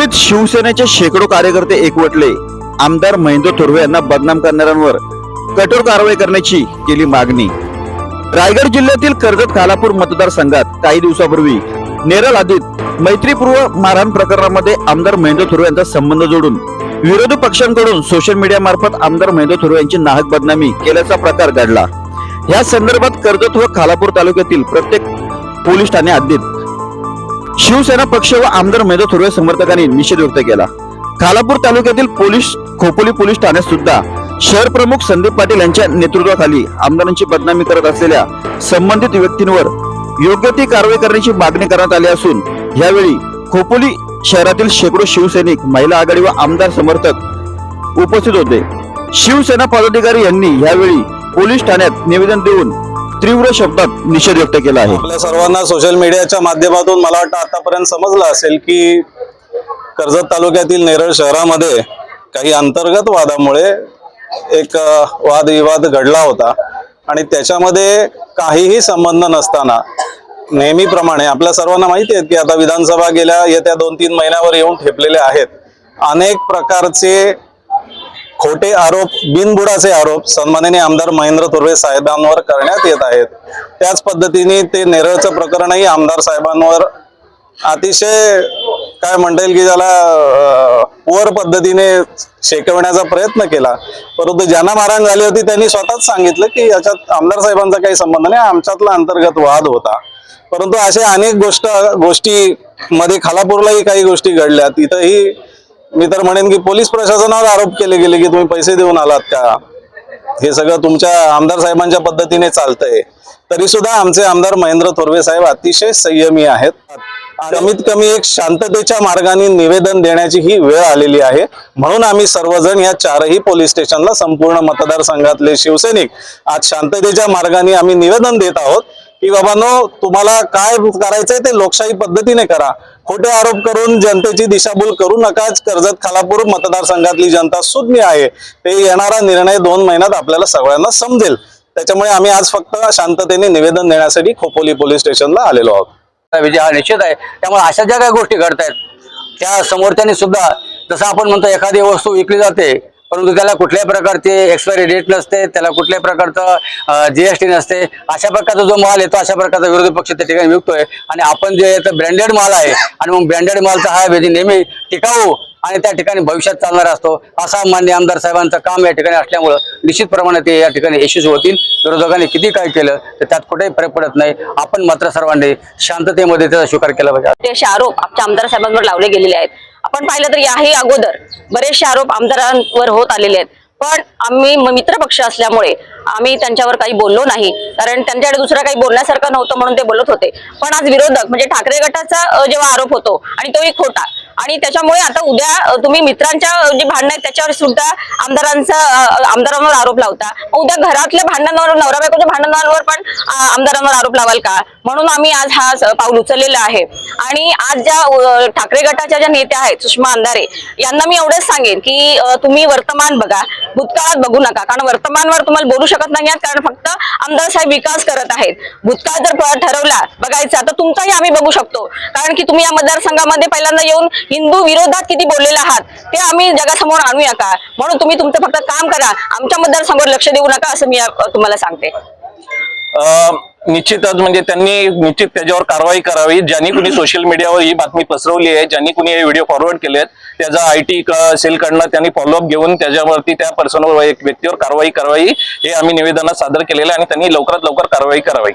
हिंगोलीत शिवसेनेचे शेकडो कार्यकर्ते एकवटले. आमदार महेंद्र थोरवे यांना बदनाम करणाऱ्यांवर कठोर कारवाई करण्याची केली मागणी. रायगड जिल्ह्यातील कर्जत खालापूर मतदारसंघात काही दिवसापूर्वी नेरल आदित मैत्रीपूर्व मारहाण प्रकरणामध्ये आमदार महेंद्र थोरवे यांचा संबंध जोडून विरोधी पक्षांकडून सोशल मीडियामार्फत आमदार महेंद्र थोरवे यांची नाहक बदनामी केल्याचा प्रकार घडला. या संदर्भात कर्जत व खालापूर तालुक्यातील प्रत्येक पोलीस ठाणे हद्दीत शिवसेना पक्ष व आमदार मेधा थोरवे समर्थकांनी निषेध व्यक्त केला. खालापूर तालुक्यातील पोलीस खोपोली पोलीस ठाण्यात सुद्धा शहर प्रमुख संदीप पाटील यांच्या नेतृत्वाखाली आमदारांची बदनामी करत असलेल्या संबंधित व्यक्तींवर योग्य ती कारवाई करण्याची मागणी करण्यात आली असून यावेळी खोपोली शहरातील शेकडो शिवसैनिक महिला आघाडी व आमदार समर्थक उपस्थित होते. शिवसेना पदाधिकारी यांनी यावेळी पोलीस ठाण्यात निवेदन देऊन तीव्र शब्दात निषेध व्यक्त केला आहे. आपल्या सर्वांना सोशल मीडियाच्या माध्यमातून मला वाटतं आतापर्यंत समजलं असेल की कर्जत तालुक्यातील नेरळ शहरामध्ये काही अंतर्गत वादामुळे एक वादविवाद घडला होता. आणि त्याच्यामध्ये काहीही संबंध नसताना नेहमीप्रमाणे आपल्या सर्वांना माहिती आहेत की आता विधानसभा गेल्या येत्या दोन तीन महिन्यावर येऊन ठेपलेल्या आहेत. अनेक प्रकारचे खोटे आरोप बिनबुडाचे आरोप सन्माननीय आमदार महेंद्र तुर्वे साहेबांवर करण्यात येत आहेत. त्याच पद्धतीने ते नेरळचं प्रकरणही आमदार साहेबांवर अतिशय काय म्हणता येईल की ज्याला पुअर पद्धतीने शेकवण्याचा प्रयत्न केला. परंतु ज्यांना मारहाण झाली होती त्यांनी स्वतःच सांगितलं की याच्यात आमदार साहेबांचा काही संबंध नाही आमच्यातला अंतर्गत वाद होता. परंतु अशा अनेक गोष्ट गोष्टी मध्ये खालापूरलाही काही गोष्टी घडल्या. तिथंही मी तर म्हणेन की पोलीस प्रशासनावर आरोप केले गेले की तुम्ही पैसे देऊन आलात का? हे सगळं तुमच्या आमदार साहेबांच्या पद्धतीने चालतंय. तरी सुद्धा आमचे आमदार महेंद्र थोरवे साहेब अतिशय संयमी आहेत. कमीत कमी एक शांततेच्या मार्गाने निवेदन देण्याची ही वेळ आलेली आहे. म्हणून आम्ही सर्वजण या चारही पोलीस स्टेशनला संपूर्ण मतदारसंघातले शिवसैनिक आज शांततेच्या मार्गाने आम्ही निवेदन देत आहोत. की बाबांनो तुम्हाला काय करायचंय ते लोकशाही पद्धतीने करा. खोटे आरोप करून जनतेची दिशाभूल करू नकाच. कर्जत खालापूर मतदारसंघातली जनता सुज्ञ आहे. ते येणारा निर्णय दोन महिन्यात आपल्याला सगळ्यांना समजेल. त्याच्यामुळे आम्ही आज फक्त शांततेने निवेदन देण्यासाठी खोपोली पोलीस स्टेशनला आलेलो आहोत. विजय हा निश्चित आहे. त्यामुळे अशा ज्या काही गोष्टी घडतायत त्या समोरच्यानी सुद्धा जसं आपण म्हणतो एखादी वस्तू विकली जाते परंतु त्याला कुठल्याही प्रकारचे एक्सपायरी डेट नसते त्याला कुठल्याही प्रकारचं जीएसटी नसते. अशा प्रकारचा जो माल येतो अशा प्रकारचा विरोधी पक्ष त्या ठिकाणी विकतोय. आणि आपण जे ब्रँडेड माल आहे आणि मग ब्रँडेड मालचा हा विधी नेहमी टिकाऊ आणि त्या ठिकाणी भविष्यात चालणारा असतो असा मान्य आमदार साहेबांचं काम या ठिकाणी असल्यामुळं निश्चितप्रमाणे ते या ठिकाणी यशस्वी होतील. विरोधकांनी किती काय केलं तर त्यात कुठेही फरक पडत नाही. आपण मात्र सर्वांनी शांततेमध्ये त्याचा स्वीकार केला पाहिजे. असे आरोप आमच्या आमदार साहेबांवर लावले गेलेले आहेत. आपण पाहिलं तर याही अगोदर बरेचसे आरोप आमदारांवर होत आलेले आहेत. पण आम्ही मित्र पक्ष असल्यामुळे आम्ही त्यांच्यावर काही बोललो नाही. कारण त्यांच्याकडे दुसरं काही बोलण्यासारखं नव्हतं म्हणून ते बोलत होते. पण आज विरोधक म्हणजे ठाकरे गटाचा जेव्हा आरोप होतो आणि तोही खोटा आणि त्याच्यामुळे आता उद्या तुम्ही मित्रांच्या जे भांडण भांडणं आहेत त्याच्यावर सुद्धा आमदारांचा आमदारांवर आरोप लावता. उद्या घरातल्या भांडणांवर नवरा बायकोच्या भांडणांवर पण आमदारांवर आरोप लावाल का? म्हणून आम्ही आज हा पाऊल उचललेला आहे. आणि आज ज्या ठाकरे गटाच्या ज्या नेत्या आहेत सुषमा अंधारे यांना मी एवढंच सांगेन की तुम्ही वर्तमान बघा. भूतकाळात बघू नका. कारण वर्तमानवर तुम्हाला बोलू शकत नाही कारण फक्त आमदार साहेब विकास करत आहेत. भूतकाळ जर ठरवला बघायचा तर तुमचाही आम्ही बघू शकतो. कारण की तुम्ही या मतदारसंघामध्ये पहिल्यांदा येऊन हिंदू विरोधात किती बोललेले आहात ते आम्ही जगासमोर आणू नका म्हणून तुम्ही तुमचं फक्त काम करा. आमच्या मतदारसंघावर लक्ष देऊ नका असं मी तुम्हाला सांगते. निश्चितच म्हणजे त्यांनी निश्चित त्याच्यावर कारवाई करावी. ज्यांनी कुणी सोशल मीडियावर ही बातमी पसरवली आहे ज्यांनी कुणी हे व्हिडिओ फॉरवर्ड केले आहेत त्याचा आय टी सेलकडनं त्यांनी फॉलोअप घेऊन त्याच्यावरती त्या पर्सनवर एक व्यक्तीवर कारवाई करावी हे आम्ही निवेदनात सादर केलेलं आहे आणि त्यांनी लवकरात लवकर कारवाई करावी.